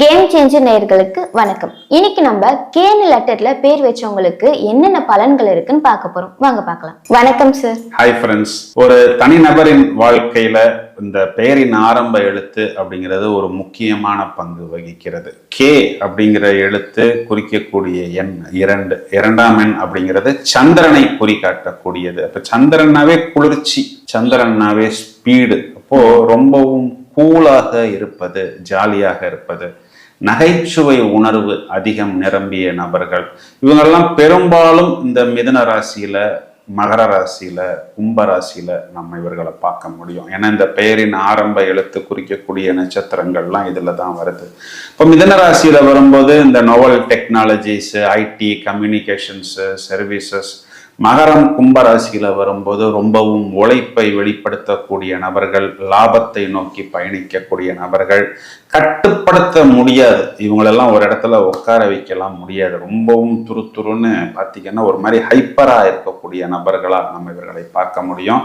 Game changer நேயர்களுக்கு வணக்கம். இன்னைக்கு நம்ம கேன் லெட்டர்ல பேர் வச்சவங்களுக்கு என்னென்ன பலன்கள் இருக்குன்னு பார்க்க போறோம். வாங்க பார்க்கலாம். வணக்கம் சார் ஹாய் ஃப்ரெண்ட்ஸ் ஒரு தனிநபரின் வாழ்க்கையில இந்த பெயரின் ஆரம்ப எழுத்து அப்படிங்கிறது ஒரு முக்கியமான பங்கு வகிக்கிறது. கே அப்படிங்கிற எழுத்து குறிக்கக்கூடிய எண் இரண்டு. இரண்டாம் எண் அப்படிங்கிறது சந்திரனை குறிக்காட்டக்கூடியது அப்ப சந்திரனாவே குளிர்ச்சி சந்திரனாவே ஸ்பீடு அப்போ ரொம்பவும் கூலாக இருப்பது ஜாலியாக இருப்பது. நகைச்சுவை உணர்வு அதிகம் நிரம்பிய நபர்கள். இவங்கெல்லாம் பெரும்பாலும் இந்த மிதன ராசியில மகர ராசியில கும்ப ராசியில நம்ம இவர்களை பார்க்க முடியும். ஏன்னா இந்த பெயரின் ஆரம்ப எழுத்து குறிக்கக்கூடிய நட்சத்திரங்கள்லாம் இதுல தான் வருது. இப்போ மிதன ராசியில வரும்போது இந்த Novel Technologies IT communications services மகரம் கும்பராசியில் வரும்போது ரொம்பவும் உழைப்பை வெளிப்படுத்தக்கூடிய நபர்கள் லாபத்தை நோக்கி பயணிக்கக்கூடிய நபர்கள். கட்டுப்படுத்த முடியாது. இவங்களெல்லாம் ஒரு இடத்துல உட்கார வைக்கலாம் முடியாது. ரொம்பவும் துரு துருன்னு பார்த்தீங்கன்னா ஒரு மாதிரி ஹைப்பராக இருக்கக்கூடிய நபர்களாக நம்ம இவர்களை பார்க்க முடியும்.